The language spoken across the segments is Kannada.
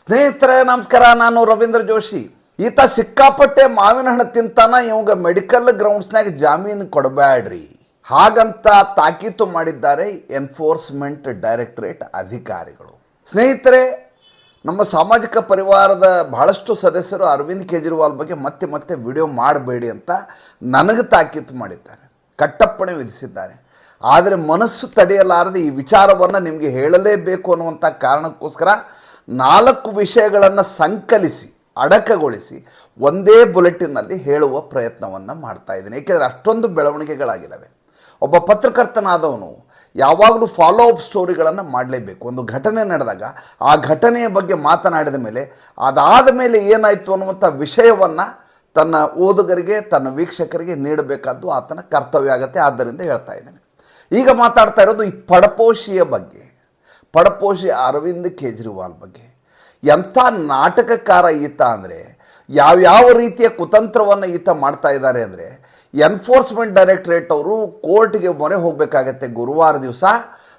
ಸ್ನೇಹಿತರೆ, ನಮಸ್ಕಾರ. ನಾನು ರವೀಂದ್ರ ಜೋಶಿ. ಈತ ಸಿಕ್ಕಾಪಟ್ಟೆ ಮಾವಿನ ಹಣ್ಣು ತಿಂತಾನ. ಇವಾಗ ಮೆಡಿಕಲ್ ಗ್ರೌಂಡ್ಸ್ನಾಗ ಜಾಮೀನು ಕೊಡಬೇಡ್ರಿ ಹಾಗಂತ ತಾಕೀತು ಮಾಡಿದ್ದಾರೆ ಎನ್ಫೋರ್ಸ್ಮೆಂಟ್ ಡೈರೆಕ್ಟರೇಟ್ ಅಧಿಕಾರಿಗಳು. ಸ್ನೇಹಿತರೆ, ನಮ್ಮ ಸಾಮಾಜಿಕ ಪರಿವಾರದ ಬಹಳಷ್ಟು ಸದಸ್ಯರು ಅರವಿಂದ್ ಕೇಜ್ರಿವಾಲ್ ಬಗ್ಗೆ ಮತ್ತೆ ಮತ್ತೆ ವಿಡಿಯೋ ಮಾಡಬೇಡಿ ಅಂತ ನನಗೆ ತಾಕೀತು ಮಾಡಿದ್ದಾರೆ. ಕಟ್ಟಪ್ಪಣೆ ವಿಧಿಸಿದ್ದಾರೆ. ಆದರೆ ಮನಸ್ಸು ತಡೆಯಲಾರದೆ ಈ ವಿಚಾರವನ್ನು ನಿಮಗೆ ಹೇಳಲೇಬೇಕು ಅನ್ನುವಂಥ ಕಾರಣಕ್ಕೋಸ್ಕರ ನಾಲ್ಕು ವಿಷಯಗಳನ್ನು ಸಂಕಲಿಸಿ, ಅಡಕಗೊಳಿಸಿ ಒಂದೇ ಬುಲೆಟಿನಲ್ಲಿ ಹೇಳುವ ಪ್ರಯತ್ನವನ್ನು ಮಾಡ್ತಾ ಇದ್ದೀನಿ. ಏಕೆಂದರೆ ಅಷ್ಟೊಂದು ಬೆಳವಣಿಗೆಗಳಾಗಿದ್ದಾವೆ. ಒಬ್ಬ ಪತ್ರಕರ್ತನಾದವನು ಯಾವಾಗಲೂ ಫಾಲೋ ಅಪ್ ಸ್ಟೋರಿಗಳನ್ನು ಮಾಡಲೇಬೇಕು. ಒಂದು ಘಟನೆ ನಡೆದಾಗ ಆ ಘಟನೆಯ ಬಗ್ಗೆ ಮಾತನಾಡಿದ ಮೇಲೆ ಅದಾದ ಮೇಲೆ ಏನಾಯಿತು ಅನ್ನುವಂಥ ವಿಷಯವನ್ನು ತನ್ನ ಓದುಗರಿಗೆ, ತನ್ನ ವೀಕ್ಷಕರಿಗೆ ನೀಡಬೇಕಾದ್ದು ಆತನ ಕರ್ತವ್ಯ ಆಗುತ್ತೆ. ಆದ್ದರಿಂದ ಹೇಳ್ತಾ ಇದ್ದೇನೆ. ಈಗ ಮಾತಾಡ್ತಾ ಇರೋದು ಈ ಪಡಪೋಷಿಯ ಬಗ್ಗೆ. ಪಡಪೋಷಿ ಅರವಿಂದ್ ಕೇಜ್ರಿವಾಲ್ ಬಗ್ಗೆ. ಎಂಥ ನಾಟಕಕಾರ ಈತ ಅಂದರೆ, ಯಾವ್ಯಾವ ರೀತಿಯ ಕುತಂತ್ರವನ್ನು ಈತ ಮಾಡ್ತಾ ಇದ್ದಾರೆ ಅಂದರೆ ಎನ್ಫೋರ್ಸ್ಮೆಂಟ್ ಡೈರೆಕ್ಟರೇಟ್ ಅವರು ಕೋರ್ಟ್ಗೆ ಮೊರೆ ಹೋಗಬೇಕಾಗತ್ತೆ ಗುರುವಾರ ದಿವಸ.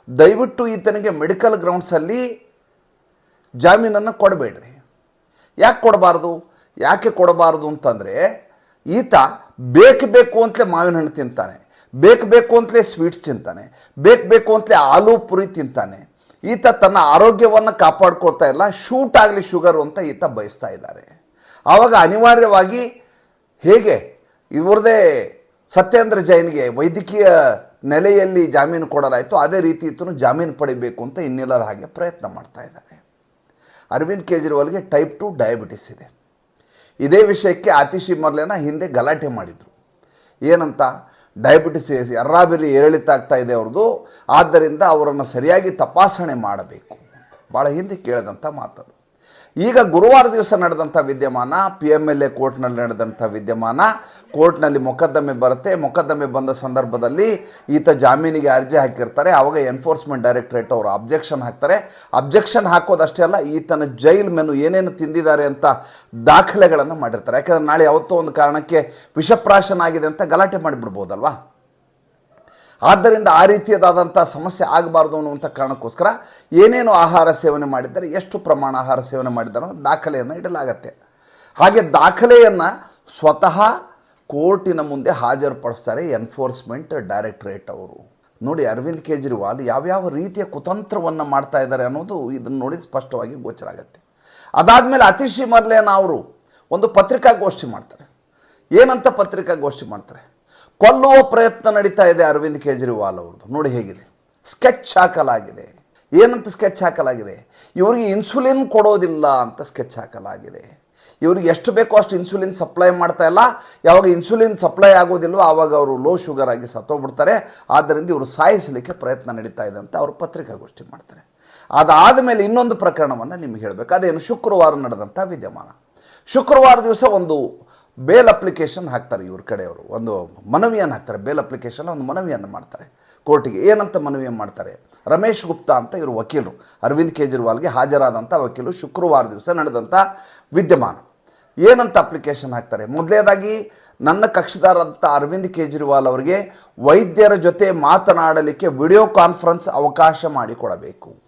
ದಯವಿಟ್ಟು ಈತನಿಗೆ ಮೆಡಿಕಲ್ ಗ್ರೌಂಡ್ಸಲ್ಲಿ ಜಾಮೀನನ್ನು ಕೊಡಬೇಡ್ರಿ. ಯಾಕೆ ಕೊಡಬಾರ್ದು? ಯಾಕೆ ಕೊಡಬಾರ್ದು ಅಂತಂದರೆ, ಈತ ಬೇಕು ಬೇಕು ಅಂತಲೇ ಮಾವಿನ ಹಣ್ಣು ತಿಂತಾನೆ, ಬೇಕು ಬೇಕು ಅಂತಲೇ ಸ್ವೀಟ್ಸ್ ತಿಂತಾನೆ, ಬೇಕು ಬೇಕು ಅಂತಲೇ ಆಲೂ ಪುರಿ ತಿಂತಾನೆ ಈತ ತನ್ನ ಆರೋಗ್ಯವನ್ನು ಕಾಪಾಡ್ಕೊಳ್ತಾ ಇಲ್ಲ, ಶೂಟ್ ಆಗಲಿ ಶುಗರು ಅಂತ ಈತ ಬಯಸ್ತಾ ಇದ್ದಾರೆ. ಆವಾಗ ಅನಿವಾರ್ಯವಾಗಿ ಹೇಗೆ ಇವ್ರದೇ ಸತ್ಯೇಂದ್ರ ಜೈನ್ಗೆ ವೈದ್ಯಕೀಯ ನೆಲೆಯಲ್ಲಿ ಜಾಮೀನು ಕೊಡಲಾಯಿತು ಅದೇ ರೀತಿ ಇತ್ತು ಜಾಮೀನು ಪಡಿಬೇಕು ಅಂತ ಇನ್ನಿಲ್ಲದ ಹಾಗೆ ಪ್ರಯತ್ನ ಮಾಡ್ತಾ ಇದ್ದಾರೆ. ಅರವಿಂದ್ ಕೇಜ್ರಿವಾಲ್ಗೆ ಟೈಪ್ ಟು ಡಯಾಬಿಟಿಸ್ ಇದೆ. ಇದೇ ವಿಷಯಕ್ಕೆ ಆತಿಶಿ ಮರ್ಲೆನ ಹಿಂದೆ ಗಲಾಟೆ ಮಾಡಿದರು. ಏನಂತ? ಡಯಾಬಿಟಿಸ್ ಎರ್ರಾಬಿರಿ ಏರಿಳಿತ ಆಗ್ತಾ ಇದೆ ಅವ್ರದ್ದು. ಆದ್ದರಿಂದ ಅವರನ್ನು ಸರಿಯಾಗಿ ತಪಾಸಣೆ ಮಾಡಬೇಕು. ಭಾಳ ಹಿಂದೆ ಕೇಳಿದಂಥ ಮಾತದು. ಈಗ ಗುರುವಾರ ದಿವಸ ನಡೆದಂಥ ವಿದ್ಯಮಾನ ಪಿ ಎಂ ಎಲ್ ಎ ಕೋರ್ಟ್ನಲ್ಲಿ ನಡೆದಂಥ ವಿದ್ಯಮಾನ, ಕೋರ್ಟ್ನಲ್ಲಿ ಮೊಕದ್ದಮೆ ಬರುತ್ತೆ. ಮೊಕದ್ದಮೆ ಬಂದ ಸಂದರ್ಭದಲ್ಲಿ ಈತ ಜಾಮೀನಿಗೆ ಅರ್ಜಿ ಹಾಕಿರ್ತಾರೆ. ಆವಾಗ ಎನ್ಫೋರ್ಸ್ಮೆಂಟ್ ಡೈರೆಕ್ಟ್ರೇಟ್ ಅವರು ಅಬ್ಜೆಕ್ಷನ್ ಹಾಕ್ತಾರೆ. ಅಬ್ಜೆಕ್ಷನ್ ಹಾಕೋದಷ್ಟೇ ಅಲ್ಲ, ಈತನ ಜೈಲ್ ಮೆನು ಏನೇನು ತಿಂದಿದ್ದಾರೆ ಅಂತ ದಾಖಲೆಗಳನ್ನು ಮಾಡಿರ್ತಾರೆ. ಯಾಕಂದ್ರೆ ನಾಳೆ ಯಾವತ್ತೋ ಒಂದು ಕಾರಣಕ್ಕೆ ವಿಷಪ್ರಾಶನ ಆಗಿದೆ ಅಂತ ಗಲಾಟೆ ಮಾಡಿಬಿಡ್ಬೋದಲ್ವಾ? ಆದ್ದರಿಂದ ಆ ರೀತಿಯದಾದಂಥ ಸಮಸ್ಯೆ ಆಗಬಾರ್ದು ಅನ್ನುವಂಥ ಕಾರಣಕ್ಕೋಸ್ಕರ ಏನೇನು ಆಹಾರ ಸೇವನೆ ಮಾಡಿದ್ದಾರೆ, ಎಷ್ಟು ಪ್ರಮಾಣ ಆಹಾರ ಸೇವನೆ ಮಾಡಿದ್ದಾರೋ ದಾಖಲೆಯನ್ನು ಇಡಲಾಗತ್ತೆ. ಹಾಗೆ ದಾಖಲೆಯನ್ನು ಸ್ವತಃ ಕೋರ್ಟಿನ ಮುಂದೆ ಹಾಜರುಪಡಿಸ್ತಾರೆ ಎನ್ಫೋರ್ಸ್ಮೆಂಟ್ ಡೈರೆಕ್ಟರೇಟ್ ಅವರು. ನೋಡಿ ಅರವಿಂದ್ ಕೇಜ್ರಿವಾಲ್ ಯಾವ್ಯಾವ ರೀತಿಯ ಕುತಂತ್ರವನ್ನು ಮಾಡ್ತಾ ಇದ್ದಾರೆ ಅನ್ನೋದು ಇದನ್ನು ನೋಡಿ ಸ್ಪಷ್ಟವಾಗಿ ಗೋಚರ ಆಗುತ್ತೆ ಅದಾದಮೇಲೆ ಅತಿಶಿ ಮರ್ಲೇನ ಅವರು ಒಂದು ಪತ್ರಿಕಾಗೋಷ್ಠಿ ಮಾಡ್ತಾರೆ. ಏನಂತ ಪತ್ರಿಕಾಗೋಷ್ಠಿ ಮಾಡ್ತಾರೆ? ಕೊಲ್ಲುವ ಪ್ರಯತ್ನ ನಡೀತಾ ಇದೆ ಅರವಿಂದ್ ಕೇಜ್ರಿವಾಲ್ ಅವ್ರದ್ದು. ನೋಡಿ ಹೇಗಿದೆ. ಸ್ಕೆಚ್ ಹಾಕಲಾಗಿದೆ. ಏನಂತ ಸ್ಕೆಚ್ ಹಾಕಲಾಗಿದೆ? ಇವರಿಗೆ ಇನ್ಸುಲಿನ್ ಕೊಡೋದಿಲ್ಲ ಅಂತ ಸ್ಕೆಚ್ ಹಾಕಲಾಗಿದೆ. ಇವ್ರಿಗೆ ಎಷ್ಟು ಬೇಕೋ ಅಷ್ಟು ಇನ್ಸುಲಿನ್ ಸಪ್ಲೈ ಮಾಡ್ತಾ ಇಲ್ಲ. ಯಾವಾಗ ಇನ್ಸುಲಿನ್ ಸಪ್ಲೈ ಆಗೋದಿಲ್ವೋ ಆವಾಗ ಅವರು ಲೋ ಶುಗರ್ ಆಗಿ ಸತ್ತೋಗ್ಬಿಡ್ತಾರೆ. ಆದ್ದರಿಂದ ಇವರು ಸಾಯಿಸಲಿಕ್ಕೆ ಪ್ರಯತ್ನ ನಡೀತಾ ಇದೆ ಅಂತ ಅವರು ಪತ್ರಿಕಾಗೋಷ್ಠಿ ಮಾಡ್ತಾರೆ. ಅದಾದ ಮೇಲೆ ಇನ್ನೊಂದು ಪ್ರಕರಣವನ್ನು ನಿಮ್ಗೆ ಹೇಳಬೇಕು. ಅದೇನು ಶುಕ್ರವಾರ ನಡೆದಂಥ ವಿದ್ಯಮಾನ. ಶುಕ್ರವಾರ ದಿವಸ ಒಂದು ಬೇಲ್ ಅಪ್ಲಿಕೇಶನ್ ಹಾಕ್ತಾರೆ ಇವ್ರ ಕಡೆಯವರು. ಒಂದು ಮನವಿಯನ್ನು ಹಾಕ್ತಾರೆ, ಬೇಲ್ ಅಪ್ಲಿಕೇಶನ್ ಒಂದು ಮನವಿಯನ್ನು ಮಾಡ್ತಾರೆ. ಕೋರ್ಟಿಗೆ ಏನಂತ ಮನವಿಯನ್ನು ಮಾಡ್ತಾರೆ? ರಮೇಶ್ ಗುಪ್ತಾ ಅಂತ ಇವರು ವಕೀಲರು. ಅರವಿಂದ್ ಕೇಜ್ರಿವಾಲ್ಗೆ ಹಾಜರಾದಂಥ ವಕೀಲರು ಶುಕ್ರವಾರ ದಿವಸ ನಡೆದಂಥ ವಿದ್ಯಮಾನ. ಏನಂತ ಅಪ್ಲಿಕೇಶನ್ ಹಾಕ್ತಾರೆ? ಮೊದಲೇದಾಗಿ ನನ್ನ ಕಕ್ಷದಾರಂಥ ಅರವಿಂದ್ ಕೇಜ್ರಿವಾಲ್ ಅವರಿಗೆ ವೈದ್ಯರ ಜೊತೆ ಮಾತನಾಡಲಿಕ್ಕೆ ವಿಡಿಯೋ ಕಾನ್ಫರೆನ್ಸ್ ಅವಕಾಶ ಮಾಡಿಕೊಡಬೇಕು.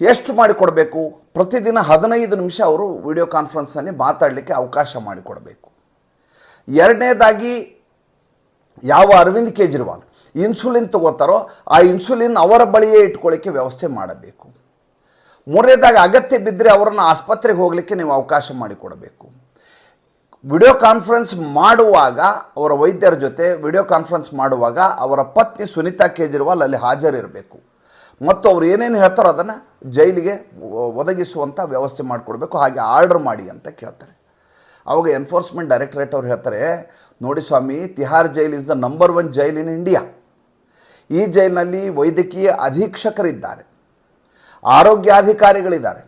ಎಷ್ಟು ಮಾಡಿಕೊಡಬೇಕು? ಪ್ರತಿದಿನ ಹದಿನೈದು ನಿಮಿಷ ಅವರು ವಿಡಿಯೋ ಕಾನ್ಫರೆನ್ಸ್ನಲ್ಲಿ ಮಾತಾಡಲಿಕ್ಕೆ ಅವಕಾಶ ಮಾಡಿಕೊಡಬೇಕು. ಎರಡನೇದಾಗಿ, ಯಾವ ಅರವಿಂದ್ ಕೇಜ್ರಿವಾಲ್ ಇನ್ಸುಲಿನ್ ತಗೋತಾರೋ, ಆ ಇನ್ಸುಲಿನ್ ಅವರ ಬಳಿಯೇ ಇಟ್ಕೊಳ್ಳಿಕ್ಕೆ ವ್ಯವಸ್ಥೆ ಮಾಡಬೇಕು. ಮೂರನೇದಾಗಿ, ಅಗತ್ಯ ಬಿದ್ದರೆ ಅವರನ್ನು ಆಸ್ಪತ್ರೆಗೆ ಹೋಗಲಿಕ್ಕೆ ನೀವು ಅವಕಾಶ ಮಾಡಿಕೊಡಬೇಕು. ವಿಡಿಯೋ ಕಾನ್ಫರೆನ್ಸ್ ಮಾಡುವಾಗ, ಅವರ ವೈದ್ಯರ ಜೊತೆ ವಿಡಿಯೋ ಕಾನ್ಫರೆನ್ಸ್ ಮಾಡುವಾಗ ಅವರ ಪತ್ನಿ ಸುನೀತಾ ಕೇಜ್ರಿವಾಲ್ ಅಲ್ಲಿ ಹಾಜರಿರಬೇಕು. ಮತ್ತು ಅವ್ರು ಏನೇನು ಹೇಳ್ತಾರೋ ಅದನ್ನು ಜೈಲಿಗೆ ಒದಗಿಸುವಂಥ ವ್ಯವಸ್ಥೆ ಮಾಡಿಕೊಡ್ಬೇಕು. ಹಾಗೆ ಆರ್ಡರ್ ಮಾಡಿ ಅಂತ ಕೇಳ್ತಾರೆ. ಅವಾಗ ಎನ್ಫೋರ್ಸ್ಮೆಂಟ್ ಡೈರೆಕ್ಟರೇಟ್ ಅವ್ರು ಹೇಳ್ತಾರೆ, ನೋಡಿ ಸ್ವಾಮಿ, Tihar jail is the number one jail in India ಈ ಜೈಲಿನಲ್ಲಿ ವೈದ್ಯಕೀಯ ಅಧೀಕ್ಷಕರಿದ್ದಾರೆ, ಆರೋಗ್ಯಾಧಿಕಾರಿಗಳಿದ್ದಾರೆ.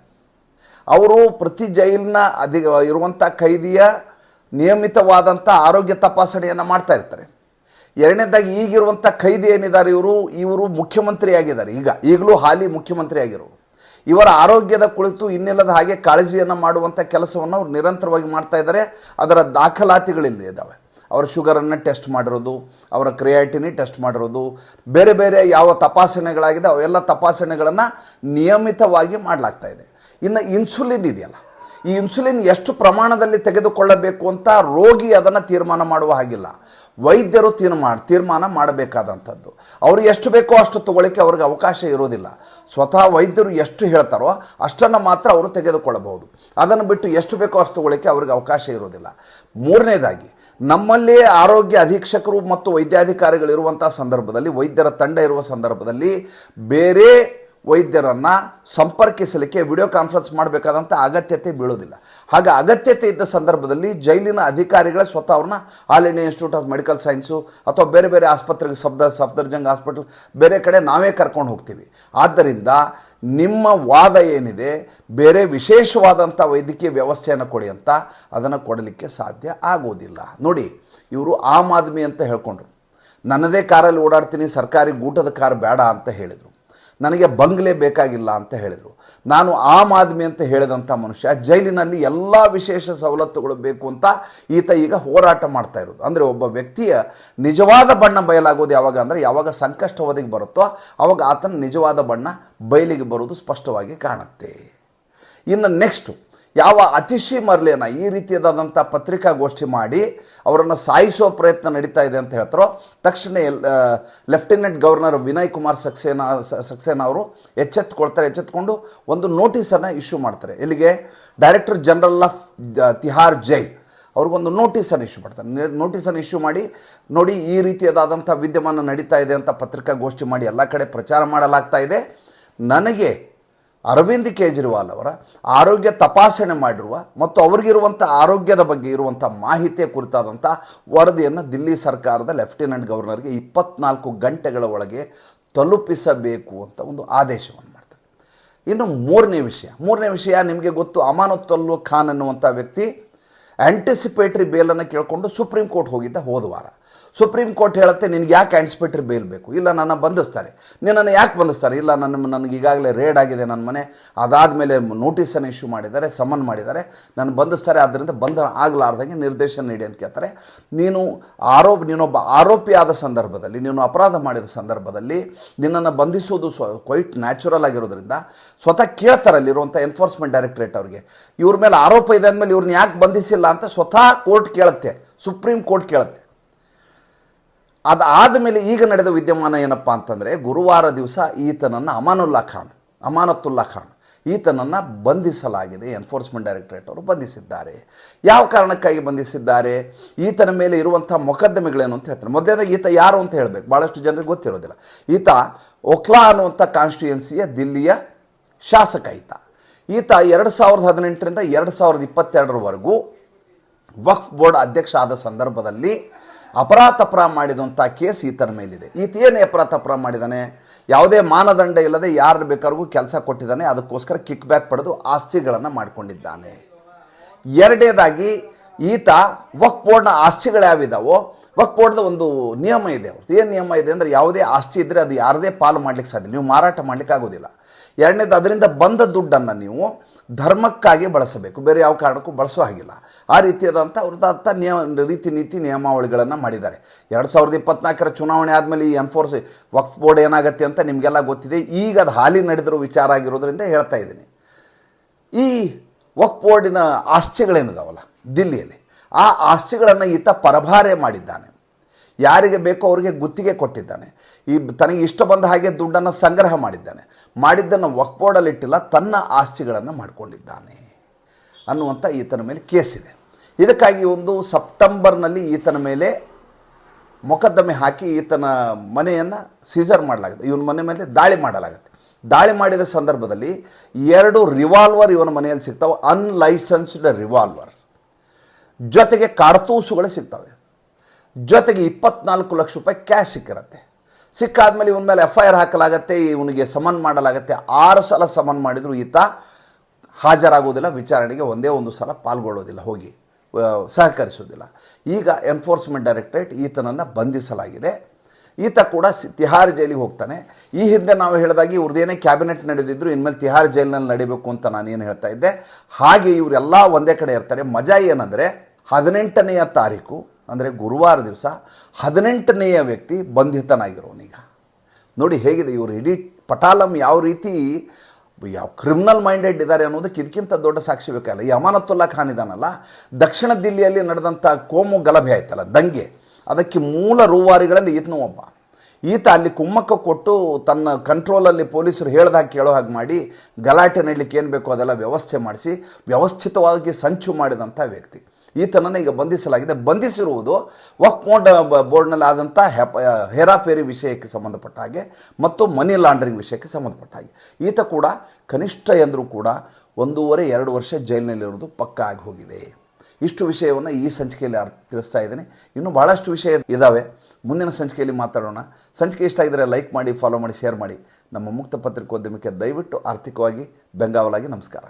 ಅವರು ಪ್ರತಿ ಜೈಲಿನ ಅಧಿ ಇರುವಂಥ ಖೈದಿಯ ನಿಯಮಿತವಾದಂಥ ಆರೋಗ್ಯ ತಪಾಸಣೆಯನ್ನು ಮಾಡ್ತಾ ಇರ್ತಾರೆ. ಎರಡನೇದಾಗಿ ಈಗಿರುವಂಥ ಖೈದಿ ಏನಿದ್ದಾರೆ ಇವರು? ಇವರು ಮುಖ್ಯಮಂತ್ರಿಯಾಗಿದ್ದಾರೆ. ಈಗ, ಈಗಲೂ ಹಾಲಿ ಮುಖ್ಯಮಂತ್ರಿ ಆಗಿರೋರು ಇವರ ಆರೋಗ್ಯದ ಕುಳಿತು ಇನ್ನಿಲ್ಲದ ಹಾಗೆ ಕಾಳಜಿಯನ್ನು ಮಾಡುವಂಥ ಕೆಲಸವನ್ನು ಅವ್ರು ನಿರಂತರವಾಗಿ ಮಾಡ್ತಾ ಇದ್ದಾರೆ. ಅದರ ದಾಖಲಾತಿಗಳಿಲ್ಲಿ ಇದ್ದಾವೆ ಅವರ ಶುಗರನ್ನು ಟೆಸ್ಟ್ ಮಾಡಿರೋದು, ಅವರ ಕ್ರಿಯಾಟಿನಿ ಟೆಸ್ಟ್ ಮಾಡಿರೋದು, ಬೇರೆ ಬೇರೆ ಯಾವ ತಪಾಸಣೆಗಳಾಗಿದೆ, ಅವೆಲ್ಲ ತಪಾಸಣೆಗಳನ್ನು ನಿಯಮಿತವಾಗಿ ಮಾಡಲಾಗ್ತಾ ಇದೆ. ಇನ್ನು ಇನ್ಸುಲಿನ್ ಇದೆಯಲ್ಲ ಈ ಇನ್ಸುಲಿನ್ ಎಷ್ಟು ಪ್ರಮಾಣದಲ್ಲಿ ತೆಗೆದುಕೊಳ್ಳಬೇಕು ಅಂತ ರೋಗಿ ಅದನ್ನು ತೀರ್ಮಾನ ಮಾಡುವ ಹಾಗಿಲ್ಲ. ವೈದ್ಯರು ತೀರ್ಮಾನ ತೀರ್ಮಾನ ಮಾಡಬೇಕಾದಂಥದ್ದು. ಅವರು ಎಷ್ಟು ಬೇಕೋ ಅಷ್ಟು ತಗೊಳ್ಳಿಕ್ಕೆ ಅವ್ರಿಗೆ ಅವಕಾಶ ಇರೋದಿಲ್ಲ ಸ್ವತಃ ವೈದ್ಯರು ಎಷ್ಟು ಹೇಳ್ತಾರೋ ಅಷ್ಟನ್ನು ಮಾತ್ರ ಅವರು ತೆಗೆದುಕೊಳ್ಳಬಹುದು. ಅದನ್ನು ಬಿಟ್ಟು ಎಷ್ಟು ಬೇಕೋ ಅಷ್ಟು ತಗೊಳ್ಳಿಕ್ಕೆ ಅವ್ರಿಗೆ ಅವಕಾಶ ಇರೋದಿಲ್ಲ ಮೂರನೇದಾಗಿ, ನಮ್ಮಲ್ಲಿ ಆರೋಗ್ಯ ಅಧೀಕ್ಷಕರು ಮತ್ತು ವೈದ್ಯಾಧಿಕಾರಿಗಳಿರುವಂಥ ಸಂದರ್ಭದಲ್ಲಿ, ವೈದ್ಯರ ತಂಡ ಇರುವ ಸಂದರ್ಭದಲ್ಲಿ ಬೇರೆ ವೈದ್ಯರನ್ನು ಸಂಪರ್ಕಿಸಲಿಕ್ಕೆ ವಿಡಿಯೋ ಕಾನ್ಫರೆನ್ಸ್ ಮಾಡಬೇಕಾದಂಥ ಅಗತ್ಯತೆ ಬೀಳೋದಿಲ್ಲ. ಹಾಗೆ ಅಗತ್ಯತೆ ಇದ್ದ ಸಂದರ್ಭದಲ್ಲಿ ಜೈಲಿನ ಅಧಿಕಾರಿಗಳೇ ಸ್ವತಃ ಅವ್ರನ್ನ all India institute of medical science ಅಥವಾ ಬೇರೆ ಬೇರೆ ಆಸ್ಪತ್ರೆಗೆ ಸಫ್ದ ಸಫ್ದರ್ಜಂಗ್ ಹಾಸ್ಪಿಟಲ್ ಬೇರೆ ಕಡೆ ನಾವೇ ಕರ್ಕೊಂಡು ಹೋಗ್ತೀವಿ. ಆದ್ದರಿಂದ ನಿಮ್ಮ ವಾದ ಏನಿದೆ, ಬೇರೆ ವಿಶೇಷವಾದಂಥ ವೈದ್ಯಕೀಯ ವ್ಯವಸ್ಥೆಯನ್ನು ಕೊಡಿ ಅಂತ ಅದನ್ನು ಕೊಡಲಿಕ್ಕೆ ಸಾಧ್ಯ ಆಗೋದಿಲ್ಲ. ನೋಡಿ, ಇವರು ಆಮ್ ಆದ್ಮಿ ಅಂತ ಹೇಳ್ಕೊಂಡ್ರು. ನನ್ನದೇ ಕಾರಲ್ಲಿ ಓಡಾಡ್ತೀನಿ, ಸರ್ಕಾರಿ ಊಟದ ಕಾರ್ ಬೇಡ ಅಂತ ಹೇಳಿದರು. ನನಗೆ ಬಂಗ್ಲೆ ಬೇಕಾಗಿಲ್ಲ ಅಂತ ಹೇಳಿದರು. ನಾನು ಆಮ್ ಆದ್ಮಿ ಅಂತ ಹೇಳಿದಂಥ ಮನುಷ್ಯ, ಜೈಲಿನಲ್ಲಿ ಎಲ್ಲ ವಿಶೇಷ ಸವಲತ್ತುಗಳು ಬೇಕು ಅಂತ ಈತ ಈಗ ಹೋರಾಟ ಮಾಡ್ತಾ ಇರೋದು. ಅಂದರೆ ಒಬ್ಬ ವ್ಯಕ್ತಿಯ ನಿಜವಾದ ಬಣ್ಣ ಬಯಲಾಗೋದು ಯಾವಾಗ ಅಂದರೆ ಯಾವಾಗ ಸಂಕಷ್ಟ ಬರುತ್ತೋ ಅವಾಗ ಆತನ ನಿಜವಾದ ಬಣ್ಣ ಬಯಲಿಗೆ ಬರೋದು ಸ್ಪಷ್ಟವಾಗಿ ಕಾಣುತ್ತೆ. ಇನ್ನು ನೆಕ್ಸ್ಟು ಯಾವ ಅತಿಶಿ ಮರ್ಲೇನ ಈ ರೀತಿಯಾದಂಥ ಪತ್ರಿಕಾಗೋಷ್ಠಿ ಮಾಡಿ ಅವರನ್ನು ಸಾಯಿಸುವ ಪ್ರಯತ್ನ ನಡೀತಾ ಇದೆ ಅಂತ ಹೇಳ್ತಾರೋ, ತಕ್ಷಣ ಲೆಫ್ಟಿನೆಂಟ್ ಗವರ್ನರ್ ವಿನಯ್ ಕುಮಾರ್ ಸಕ್ಸೇನಾ ಸಕ್ಸೇನಾ ಅವರು ಎಚ್ಚೆತ್ತುಕೊಳ್ತಾರೆ ಎಚ್ಚೆತ್ತುಕೊಂಡು ಒಂದು ನೋಟಿಸನ್ನು ಇಶ್ಯೂ ಮಾಡ್ತಾರೆ. ಇಲ್ಲಿಗೆ ಡೈರೆಕ್ಟರ್ ಜನರಲ್ ಆಫ್ ತಿಹಾರ್ ಜೈ ಅವ್ರಿಗೊಂದು ನೋಟಿಸನ್ನು ಇಶ್ಯೂ ಮಾಡ್ತಾರೆ. ನೋಟಿಸನ್ನು ಇಶ್ಯೂ ಮಾಡಿ ನೋಡಿ ಈ ರೀತಿಯಾದಂಥ ವಿದ್ಯಮಾನ ನಡೀತಾ ಇದೆ ಅಂತ ಪತ್ರಿಕಾಗೋಷ್ಠಿ ಮಾಡಿ ಎಲ್ಲ ಕಡೆ ಪ್ರಚಾರ ಮಾಡಲಾಗ್ತಾ ಇದೆ. ನನಗೆ ಅರವಿಂದ್ ಕೇಜ್ರಿವಾಲ್ ಅವರ ಆರೋಗ್ಯ ತಪಾಸಣೆ ಮಾಡಿರುವ ಮತ್ತು ಅವರಿಗಿರುವಂಥ ಆರೋಗ್ಯದ ಬಗ್ಗೆ ಇರುವಂಥ ಮಾಹಿತಿಯ ಕುರಿತಾದಂಥ ವರದಿಯನ್ನು ದಿಲ್ಲಿ ಸರ್ಕಾರದ ಲೆಫ್ಟಿನೆಂಟ್ ಗವರ್ನರ್ಗೆ ಇಪ್ಪತ್ನಾಲ್ಕು ಗಂಟೆಗಳ ಒಳಗೆ ತಲುಪಿಸಬೇಕು ಅಂತ ಒಂದು ಆದೇಶವನ್ನು ಮಾಡ್ತಾರೆ. ಇನ್ನು ಮೂರನೇ ವಿಷಯ. ಮೂರನೇ ವಿಷಯ, ನಿಮಗೆ ಗೊತ್ತು ಅಮಾನತುಲ್ಲು ಖಾನ್ ಅನ್ನುವಂಥ ವ್ಯಕ್ತಿ ಆ್ಯಂಟಿಸಿಪೇಟ್ರಿ ಬೇಲನ್ನು ಕೇಳಿಕೊಂಡು ಸುಪ್ರೀಂ ಕೋರ್ಟ್ ಹೋಗಿದ್ದ ಹೋದ ವಾರ. ಸುಪ್ರೀಂ ಕೋರ್ಟ್ ಹೇಳುತ್ತೆ, ನಿನಗೆ ಯಾಕೆ ಆ್ಯಂಟಿಸಿಪೇಟ್ರಿ ಬೇಲ್ ಬೇಕು? ಇಲ್ಲ, ನನ್ನ ಬಂಧಿಸ್ತಾರೆ. ನಿನ್ನನ್ನು ಯಾಕೆ ಬಂಧಿಸ್ತಾರೆ? ಇಲ್ಲ, ನನ್ನ ನನಗೆ ಈಗಾಗಲೇ ರೇಡ್ ಆಗಿದೆ ನನ್ನ ಮನೆ. ಅದಾದ ಮೇಲೆ ನೋಟಿಸನ್ನು ಇಶ್ಯೂ ಮಾಡಿದ್ದಾರೆ ಸಮನ್ ಮಾಡಿದ್ದಾರೆ. ನನ್ನ ಬಂಧಿಸ್ತಾರೆ ಆದ್ದರಿಂದ ಬಂಧನ ಆಗಲಾರ್ದಂಗೆ ನಿರ್ದೇಶನ ನೀಡಿ ಅಂತ ಕೇಳ್ತಾರೆ. ನೀನು ಆರೋಪ, ನೀನೊಬ್ಬ ಆರೋಪಿ ಆದ ಸಂದರ್ಭದಲ್ಲಿ, ನೀನು ಅಪರಾಧ ಮಾಡಿದ ಸಂದರ್ಭದಲ್ಲಿ ನಿನ್ನನ್ನು ಬಂಧಿಸುವುದು ಸ್ವ ಕ್ವೈಟ್ ನ್ಯಾಚುರಲ್ ಆಗಿರೋದ್ರಿಂದ ಸ್ವತಃ ಕೇಳ್ತಾರಲ್ಲಿರುವಂಥ ಎನ್ಫೋರ್ಸ್ಮೆಂಟ್ ಡೈರೆಕ್ಟ್ರೇಟ್ ಅವ್ರಿಗೆ. ಇವ್ರ ಮೇಲೆ ಆರೋಪ ಇದೆ ಅಂದಮೇಲೆ ಇವ್ರನ್ನ ಯಾಕೆ ಬಂಧಿಸಿಲ್ಲ ಅಂತ ಸ್ವತಃ ಕೋರ್ಟ್ ಕೇಳುತ್ತೆ, ಸುಪ್ರೀಂ ಕೋರ್ಟ್ ಕೇಳುತ್ತೆ. ಅದಾದ ಮೇಲೆ ಈಗ ನಡೆದ ವಿದ್ಯಮಾನ ಏನಪ್ಪ ಅಂತಂದರೆ, ಗುರುವಾರ ದಿವಸ ಈತನನ್ನು ಅಮಾನುಲ್ಲಾ ಖಾನ್ ಅಮಾನತುಲ್ಲಾ ಖಾನ್ ಈತನನ್ನು ಬಂಧಿಸಲಾಗಿದೆ, ಎನ್ಫೋರ್ಸ್ಮೆಂಟ್ ಡೈರೆಕ್ಟರೇಟ್ ಅವರು ಬಂಧಿಸಿದ್ದಾರೆ. ಯಾವ ಕಾರಣಕ್ಕಾಗಿ ಬಂಧಿಸಿದ್ದಾರೆ? ಈತನ ಮೇಲೆ ಇರುವಂಥ ಮೊಕದ್ದಮೆಗಳೇನು ಅಂತ ಹೇಳ್ತಾರೆ. ಮೊದಲನೇದಾಗಿ ಈತ ಯಾರು ಅಂತ ಹೇಳಬೇಕು ಭಾಳಷ್ಟು ಜನರಿಗೆ ಗೊತ್ತಿರೋದಿಲ್ಲ. ಈತ ಒಕ್ಲಾ ಅನ್ನುವಂಥ ಕಾನ್ಸ್ಟಿಟ್ಯೂಯೆನ್ಸಿಯ ದಿಲ್ಲಿಯ ಶಾಸಕ ಈತ. ಈತ ಎರಡು ಸಾವಿರದ ಹದಿನೆಂಟರಿಂದ ಎರಡು ಸಾವಿರದ ಇಪ್ಪತ್ತೆರಡರವರೆಗೂ ವಕ್ಫ್ ಬೋರ್ಡ್ ಅಧ್ಯಕ್ಷ ಆದ ಸಂದರ್ಭದಲ್ಲಿ ಅಪರಾಧಪರ ಮಾಡಿದಂಥ ಕೇಸ್ ಈತನ ಮೇಲಿದೆ. ಈತ ಏನು ಅಪರಾಧಪರ ಮಾಡಿದ್ದಾನೆ ಯಾವುದೇ ಮಾನದಂಡ ಇಲ್ಲದೆ ಯಾರು ಬೇಕಾದ್ರಿಗೂ ಕೆಲಸ ಕೊಟ್ಟಿದ್ದಾನೆ ಅದಕ್ಕೋಸ್ಕರ ಕಿಕ್ ಬ್ಯಾಕ್ ಪಡೆದು ಆಸ್ತಿಗಳನ್ನು ಮಾಡಿಕೊಂಡಿದ್ದಾನೆ. ಎರಡೇದಾಗಿ ಈತ ವಕ್ ಬೋರ್ಡ್ನ ಆಸ್ತಿಗಳು ಯಾವಿದಾವೋ ವಕ್ ಬೋರ್ಡ್ದ ಒಂದು ನಿಯಮ ಇದೆ ಏನು ನಿಯಮ ಇದೆ ಅಂದರೆ ಯಾವುದೇ ಆಸ್ತಿ ಇದ್ದರೆ ಅದು ಯಾರದೇ ಪಾಲು ಮಾಡ್ಲಿಕ್ಕೆ ಸಾಧ್ಯ ನೀವು ಮಾರಾಟ ಮಾಡ್ಲಿಕ್ಕೆ ಆಗೋದಿಲ್ಲ. ಎರಡನೇದು ಅದರಿಂದ ಬಂದ ದುಡ್ಡನ್ನು ನೀವು ಧರ್ಮಕ್ಕಾಗಿ ಬಳಸಬೇಕು. ಬೇರೆ ಯಾವ ಕಾರಣಕ್ಕೂ ಬಳಸೋ ಹಾಗಿಲ್ಲ. ಆ ರೀತಿಯಾದಂಥ ಅವ್ರದ್ದಾದಂಥ ನಿಯಮ ರೀತಿ ನೀತಿ ನಿಯಮಾವಳಿಗಳನ್ನು ಮಾಡಿದ್ದಾರೆ. ಎರಡು ಸಾವಿರದ ಇಪ್ಪತ್ನಾಲ್ಕರ ಚುನಾವಣೆ ಆದಮೇಲೆ ಈ ಎನ್ಫೋರ್ಸ್ ವಕ್ಫ್ ಬೋರ್ಡ್ ಏನಾಗುತ್ತೆ ಅಂತ ನಿಮಗೆಲ್ಲ ಗೊತ್ತಿದೆ. ಈಗ ಅದು ಹಾಲಿ ನಡೆದಿರೋ ವಿಚಾರ ಆಗಿರೋದ್ರಿಂದ ಹೇಳ್ತಾ ಇದ್ದೀನಿ. ಈ ವಕ್ ಬೋರ್ಡಿನ ಆಸ್ತಿಗಳೇನಿದಾವಲ್ಲ, ದಿಲ್ಲಿಯಲ್ಲಿ. ಆ ಆಸ್ತಿಗಳನ್ನು ಈತ ಪರಭಾರೆ ಮಾಡಿದ್ದಾನೆ. ಯಾರಿಗೆ ಬೇಕೋ ಅವರಿಗೆ ಗುತ್ತಿಗೆ ಕೊಟ್ಟಿದ್ದಾನೆ. ಈ ತನಗೆ ಇಷ್ಟ ಬಂದ ಹಾಗೆ ದುಡ್ಡನ್ನು ಸಂಗ್ರಹ ಮಾಡಿದ್ದಾನೆ. ಮಾಡಿದ್ದನ್ನು ವಕ್ ಬೋರ್ಡಲ್ಲಿ ಇಟ್ಟಿಲ್ಲ ತನ್ನ ಆಸ್ತಿಗಳನ್ನು ಮಾಡಿಕೊಂಡಿದ್ದಾನೆ ಅನ್ನುವಂಥ ಈತನ ಮೇಲೆ ಕೇಸಿದೆ ಇದಕ್ಕಾಗಿ ಒಂದು ಸೆಪ್ಟೆಂಬರ್ನಲ್ಲಿ ಈತನ ಮೇಲೆ ಮೊಕದ್ದಮೆ ಹಾಕಿ ಈತನ ಮನೆಯನ್ನು ಸೀಸರ್ ಮಾಡಲಾಗುತ್ತೆ ಇವನ ಮನೆ ಮೇಲೆ ದಾಳಿ ಮಾಡಲಾಗುತ್ತೆ. ದಾಳಿ ಮಾಡಿದ ಸಂದರ್ಭದಲ್ಲಿ ಎರಡು ರಿವಾಲ್ವರ್ ಇವನ ಮನೆಯಲ್ಲಿ ಸಿಗ್ತಾವೆ, ಅನ್ಲೈಸೆನ್ಸ್ಡ್ ರಿವಾಲ್ವರ್. ಜೊತೆಗೆ ಕಾಡ್ತೂಸುಗಳು ಸಿಗ್ತವೆ. ಜೊತೆಗೆ ಇಪ್ಪತ್ನಾಲ್ಕು ಲಕ್ಷ ರೂಪಾಯಿ ಕ್ಯಾಶ್ ಸಿಕ್ಕಿರುತ್ತೆ. ಸಿಕ್ಕಾದ್ಮೇಲೆ ಇವನ ಮೇಲೆ ಎಫ್ ಐ ಆರ್ ಹಾಕಲಾಗತ್ತೆ, ಇವನಿಗೆ ಸಮನ್ ಮಾಡಲಾಗತ್ತೆ. ಆರು ಸಲ ಸಮನ್ ಮಾಡಿದರೂ ಈತ ಹಾಜರಾಗುವುದಿಲ್ಲ ವಿಚಾರಣೆಗೆ ಒಂದೇ ಒಂದು ಸಲ ಪಾಲ್ಗೊಳ್ಳೋದಿಲ್ಲ, ಹೋಗಿ ಸಹಕರಿಸೋದಿಲ್ಲ. ಈಗ ಎನ್ಫೋರ್ಸ್ಮೆಂಟ್ ಡೈರೆಕ್ಟರೇಟ್ ಈತನನ್ನು ಬಂಧಿಸಲಾಗಿದೆ. ಈತ ಕೂಡ ತಿಹಾರ್ ಜೈಲಿಗೆ ಹೋಗ್ತಾನೆ. ಈ ಹಿಂದೆ ನಾವು ಹೇಳಿದಾಗೆ ಇವ್ರದ್ದೇನೇ ಕ್ಯಾಬಿನೆಟ್ ನಡೆದಿದ್ರು ಇನ್ಮೇಲೆ ತಿಹಾರ್ ಜೈಲಿನಲ್ಲಿ ನಡಿಬೇಕು ಅಂತ ನಾನೇನು ಹೇಳ್ತಾ ಇದ್ದೆ. ಹಾಗೆ ಇವರೆಲ್ಲ ಒಂದೇ ಕಡೆ ಇರ್ತಾರೆ. ಮಜಾ ಏನಂದರೆ ಹದಿನೆಂಟನೆಯ ತಾರೀಕು ಅಂದರೆ ಗುರುವಾರ ದಿವಸ ಹದಿನೆಂಟನೆಯ ವ್ಯಕ್ತಿ ಬಂಧಿತನಾಗಿರೋನೀಗ ನೋಡಿ ಹೇಗಿದೆ ಇವರು ಇಡೀ ಪಟಾಲಂ ಯಾವ ರೀತಿ, ಯಾವ ಕ್ರಿಮಿನಲ್ ಮೈಂಡೆಡ್ ಇದ್ದಾರೆ ಅನ್ನೋದಕ್ಕೆ ಇದಕ್ಕಿಂತ ದೊಡ್ಡ ಸಾಕ್ಷಿ ಬೇಕಲ್ಲ ಈ ಅಮಾನತುಲ್ಲಾ ಖಾನ್ ಇದ್ದಾನಲ್ಲ ದಕ್ಷಿಣ ದಿಲ್ಲಿಯಲ್ಲಿ ನಡೆದಂಥ ಕೋಮು ಗಲಭೆ ಆಯ್ತಲ್ಲ, ದಂಗೆ. ಅದಕ್ಕೆ ಮೂಲ ರೂವಾರಿಗಳಲ್ಲಿ ಈತನೂ ಒಬ್ಬ. ಈತ ಅಲ್ಲಿ ಕುಮ್ಮಕ್ಕ ಕೊಟ್ಟು ತನ್ನ ಕಂಟ್ರೋಲಲ್ಲಿ ಪೊಲೀಸರು ಹೇಳ್ದಾಗ ಕೇಳೋ ಹಾಗೆ ಮಾಡಿ, ಗಲಾಟೆ ನೀಡಲಿಕ್ಕೆ ಏನು ಬೇಕೋ ಅದೆಲ್ಲ ವ್ಯವಸ್ಥೆ ಮಾಡಿಸಿ, ವ್ಯವಸ್ಥಿತವಾಗಿ ಸಂಚು ಮಾಡಿದಂಥ ವ್ಯಕ್ತಿ. ಈತನನ್ನು ಈಗ ಬಂಧಿಸಲಾಗಿದೆ. ಬಂಧಿಸಿರುವುದು ವಕ್ಫ್ ಬೋರ್ಡ್ ಬೋರ್ಡ್ನಲ್ಲಿ ಆದಂಥ ಹೇರಾಫೇರಿ ವಿಷಯಕ್ಕೆ ಸಂಬಂಧಪಟ್ಟ ಹಾಗೆ ಮತ್ತು ಮನಿ ಲಾಂಡ್ರಿಂಗ್ ವಿಷಯಕ್ಕೆ ಸಂಬಂಧಪಟ್ಟ ಹಾಗೆ. ಈತ ಕೂಡ ಕನಿಷ್ಠ ಎಂದರೂ ಕೂಡ ಒಂದೂವರೆ, ಎರಡು ವರ್ಷ ಜೈಲಿನಲ್ಲಿರುವುದು ಪಕ್ಕ ಆಗಿ ಹೋಗಿದೆ. ಇಷ್ಟು ವಿಷಯವನ್ನು ಈ ಸಂಚಿಕೆಯಲ್ಲಿ ತಿಳಿಸ್ತಾ ಇದ್ದೀನಿ. ಇನ್ನೂ ಭಾಳಷ್ಟು ವಿಷಯ ಇದ್ದಾವೆ ಮುಂದಿನ ಸಂಚಿಕೆಯಲ್ಲಿ ಮಾತಾಡೋಣ. ಸಂಚಿಕೆ ಇಷ್ಟ ಆಗಿದ್ರೆ ಲೈಕ್ ಮಾಡಿ, ಫಾಲೋ ಮಾಡಿ, ಶೇರ್ ಮಾಡಿ. ನಮ್ಮ ಮುಕ್ತ ಪತ್ರಿಕೋದ್ಯಮಕ್ಕೆ ದಯವಿಟ್ಟು ಆರ್ಥಿಕವಾಗಿ ಬೆಂಗಾವಲಾಗಿ ನಮಸ್ಕಾರ.